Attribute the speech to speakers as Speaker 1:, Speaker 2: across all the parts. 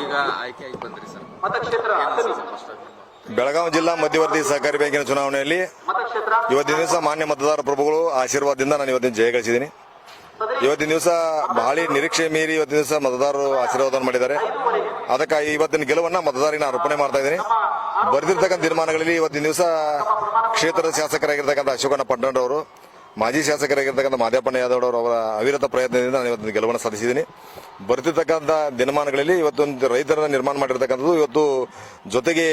Speaker 1: ಈಗ
Speaker 2: ಬೆಳಗಾವಿ ಜಿಲ್ಲಾ ಮಧ್ಯವರ್ತಿ ಸಹಕಾರಿ ಬ್ಯಾಂಕಿನ ಚುನಾವಣೆಯಲ್ಲಿ ಇವತ್ತಿನ ದಿವಸ ಮಾನ್ಯ ಮತದಾರ ಪ್ರಭುಗಳು ಆಶೀರ್ವಾದದಿಂದ ನಾನು ಇವತ್ತಿನ ಜಯ ಗಳಿಸಿದ್ದೀನಿ. ಇವತ್ತಿನ ದಿವಸ ಬಹಳ ನಿರೀಕ್ಷೆ ಮೀರಿ ಇವತ್ತಿನ ದಿವಸ ಮತದಾರರು ಆಶೀರ್ವಾದ ಮಾಡಿದ್ದಾರೆ. ಅದಕ್ಕಾಗಿ ಇವತ್ತಿನ ಗೆಲುವನ್ನ ಮತದಾರರಿಗೆ ಅರ್ಪಣೆ ಮಾಡ್ತಾ ಇದ್ದೀನಿ. ಬರೆದಿರ್ತಕ್ಕಂಥ ತೀರ್ಮಾನಗಳಲ್ಲಿ ಇವತ್ತಿನ ದಿವಸ ಕ್ಷೇತ್ರದ ಶಾಸಕರಾಗಿರ್ತಕ್ಕಂಥ ಅಶೋಕಣ್ಣ ಪಟ್ಟಣರವರು ಮಾಜಿ ಶಾಸಕರಾಗಿರ್ತಕ್ಕಂಥ ಮಾದೇಪಣ್ಣ ಯಾದವ್ ಅವರ ಅವಿರತ ಪ್ರಯತ್ನದಿಂದ ನಾನು ಇವತ್ತು ಗೆಲುವನ್ನು ಸಾಧಿಸಿದ್ದೀನಿ. ಬರ್ತಿರ್ತಕ್ಕಂಥ ದಿನಮಾನಗಳಲ್ಲಿ ಇವತ್ತೊಂದು ರೈತರನ್ನ ನಿರ್ಮಾಣ ಮಾಡಿರ್ತಕ್ಕಂಥದ್ದು ಇವತ್ತು ಜೊತೆಗೆ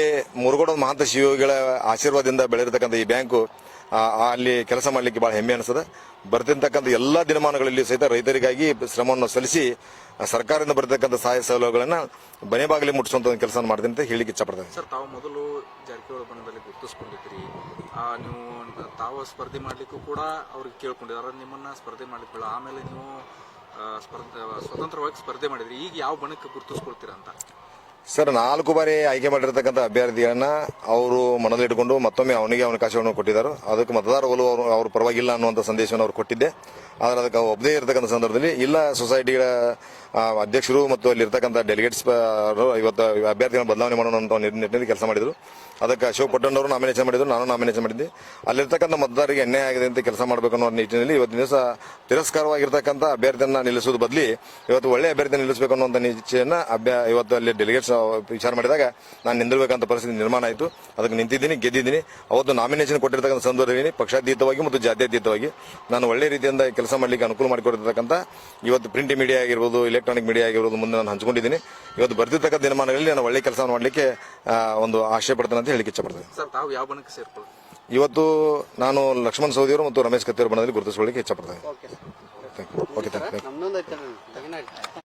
Speaker 2: ಮುರುಗೋಡ ಮಹಾಂತ ಶಿವಗಳ ಆಶೀರ್ವಾದದಿಂದ ಬೆಳೆದಿರ್ತಕ್ಕಂಥ ಈ ಬ್ಯಾಂಕು ಅಲ್ಲಿ ಕೆಲಸ ಮಾಡಲಿಕ್ಕೆ ಬಹಳ ಹೆಮ್ಮೆ ಅನಿಸ್ತದೆ ಬರ್ತಿರ್ತಕ್ಕಂಥ ಎಲ್ಲ ದಿನಮಾನಗಳಲ್ಲಿ ಸಹಿತ ರೈತರಿಗಾಗಿ ಶ್ರಮವನ್ನು ಸಲ್ಲಿಸಿ ಸರ್ಕಾರದಿಂದ ಬರತಕ್ಕಂಥ ಸಹಾಯ ಸೌಲಭ್ಯಗಳನ್ನ ಮನೆ ಬಾಗಿಲಿ ಮುಟ್ಟಿಸುವಂತ ಕೆಲಸ ಮಾಡ್ತೀನಿ ಅಂತ ಹೇಳಿಕ್ಕೆ ಇಷ್ಟಪಡ್ತೇನೆ
Speaker 1: ಸರ್, ತಾವು ಮೊದಲು ಜಾರಕಿಹೊಳಿ ಬಣ್ಣದಲ್ಲಿ ಗುರುತಿಸಿಕೊಂಡಿದ್ದೀರಿ. ನೀವು ತಾವು ಸ್ಪರ್ಧೆ ಮಾಡಲಿಕ್ಕೂ ಕೂಡ ಅವ್ರಿಗೆ ಕೇಳ್ಕೊಂಡಿದ್ದಾರೆ. ನಿಮ್ಮನ್ನು ಸ್ಪರ್ಧೆ ಮಾಡಲಿಕ್ಕೆ ಆಮೇಲೆ ನೀವು ಸ್ಪರ್ಧೆ, ಸ್ವತಂತ್ರವಾಗಿ ಸ್ಪರ್ಧೆ ಮಾಡಿದ್ರಿ. ಈಗ ಯಾವ ಬಣಕ್ಕೆ ಗುರುತಿಸ್ಕೊಳ್ತೀರಾ ಅಂತ?
Speaker 2: ಸರ್, ನಾಲ್ಕು ಬಾರಿ ಆಯ್ಕೆ ಮಾಡಿರ್ತಕ್ಕಂಥ ಅಭ್ಯರ್ಥಿಗಳನ್ನ ಅವರು ಮನದಲ್ಲಿಟ್ಟುಕೊಂಡು ಮತ್ತೊಮ್ಮೆ ಅವನಿಗೆ ಅವಕಾಶವನ್ನು ಕೊಟ್ಟಿದ್ದಾರೆ. ಅದಕ್ಕೆ ಮತದಾರ ಒಲವು ಅವರು ಪರವಾಗಿಲ್ಲ ಅನ್ನುವಂಥ ಸಂದೇಶವನ್ನು ಅವ್ರು ಕೊಟ್ಟಿದ್ದೆ. ಆದರೆ ಅದಕ್ಕೆ ಒಬ್ಬದೇ ಇರತಕ್ಕಂಥ ಸಂದರ್ಭದಲ್ಲಿ ಇಲ್ಲ ಸೊಸೈಟಿಗಳ ಅಧ್ಯಕ್ಷರು ಮತ್ತು ಅಲ್ಲಿರ್ತಕ್ಕಂಥ ಡೆಲಿಗೇಟ್ಸ್ ಇವತ್ತು ಅಭ್ಯರ್ಥಿಗಳನ್ನು ಬದಲಾವಣೆ ಮಾಡೋಣ ಅಂತ ನಿಟ್ಟಿನಲ್ಲಿ ಕೆಲಸ ಮಾಡಿದರು. ಅದಕ್ಕೆ ಅಶೋಕ್ ಪಟ್ಟಣ್ಣವರು ನಾಮಿನೇಷನ್ ಮಾಡಿದ್ರು, ನಾನು ನಾಮಿನೇಷನ್ ಮಾಡಿದ್ದೆ. ಅಲ್ಲಿರ್ತಕ್ಕಂಥ ಮತದಾರರಿಗೆ ಅನ್ಯಾಯ ಆಗಿದೆ ಅಂತ ಕೆಲಸ ಮಾಡಬೇಕು ಅನ್ನೋ ನಿಟ್ಟಿನಲ್ಲಿ ಇವತ್ತಿನ ದಿವಸ ತಿರಸ್ಕಾರವಾಗಿರ್ತಕ್ಕಂಥ ಅಭ್ಯರ್ಥಿಯನ್ನ ನಿಲ್ಲಿಸೋದು ಬದಲಿ ಇವತ್ತು ಒಳ್ಳೆ ಅಭ್ಯರ್ಥಿ ನಿಲ್ಲಿಸಬೇಕು ಅನ್ನುವಂಥ ನಿಶ್ಚಯನ ಅಭ್ಯ ಇವತ್ತು ಅಲ್ಲಿ ಡೆಲಿಗೇಟ್ಸ್ ವಿಚಾರ ಮಾಡಿದಾಗ ನಾನು ನಿಂದಿರಬೇಕಂತ ಪರಿಸ್ಥಿತಿ ನಿರ್ಮಾಣ ಆಯಿತು. ಅದಕ್ಕೆ ನಿಂತಿದ್ದೀನಿ, ಗೆದ್ದಿದ್ದೀನಿ. ಅವತ್ತು ನಾಮಿನೇಷನ್ ಕೊಟ್ಟಿರ್ತಕ್ಕಂಥ ಸಂದರ್ಭದಲ್ಲಿ ಪಕ್ಷಾತೀತವಾಗಿ ಮತ್ತು ಜಾತ್ಯತೀತವಾಗಿ ನಾನು ಒಳ್ಳೆ ರೀತಿಯಿಂದ ಕೆಲಸ ಮಾಡಲಿಕ್ಕೆ ಅನುಕೂಲ ಮಾಡಿಕೊಟ್ಟಿರ್ತಕ್ಕಂಥ ಇವತ್ತು ಪ್ರಿಂಟ್ ಮೀಡಿಯಾ ಆಗಿರ್ಬೋದು ಇಲೆಕ್ಟ್ರಾನಿಕ್ ಮೀಡಿಯಾ ಆಗಿರೋದು ಮುಂದೆ ನಾನು ಹಂಚ್ಕೊಂಡಿದ್ದೀನಿ. ಇವತ್ತು ಬರ್ತಿರ್ತಕ್ಕ ದಿನಮಾನಗಳಲ್ಲಿ ನಾನು ಒಳ್ಳೆ ಕೆಲಸ ಮಾಡಲಿಕ್ಕೆ ಒಂದು ಆಶಯ ಪಡ್ತೇನೆ ಅಂತ ಹೇಳಿಕ್ಕೆ ಇಷ್ಟಪಡ್ತೇನೆ
Speaker 1: ಸರ್ ತಾವು ಯಾವ ಬಣಕ್ಕೆ ಸೇರ್ಕೊಳ್ಳಿ
Speaker 2: ಇವತ್ತು ನಾನು ಲಕ್ಷ್ಮಣ್ ಸೌದಿಯವರು ಮತ್ತು ರಮೇಶ್ ಕತ್ತಿಯವರು ಬಣದಲ್ಲಿ ಗುರುತಿಸಿಕೊಳ್ಳಿಕ್ಕೆ ಇಷ್ಟಪಡ್ತೇನೆ ಓಕೆ ಥ್ಯಾಂಕ್ ಯು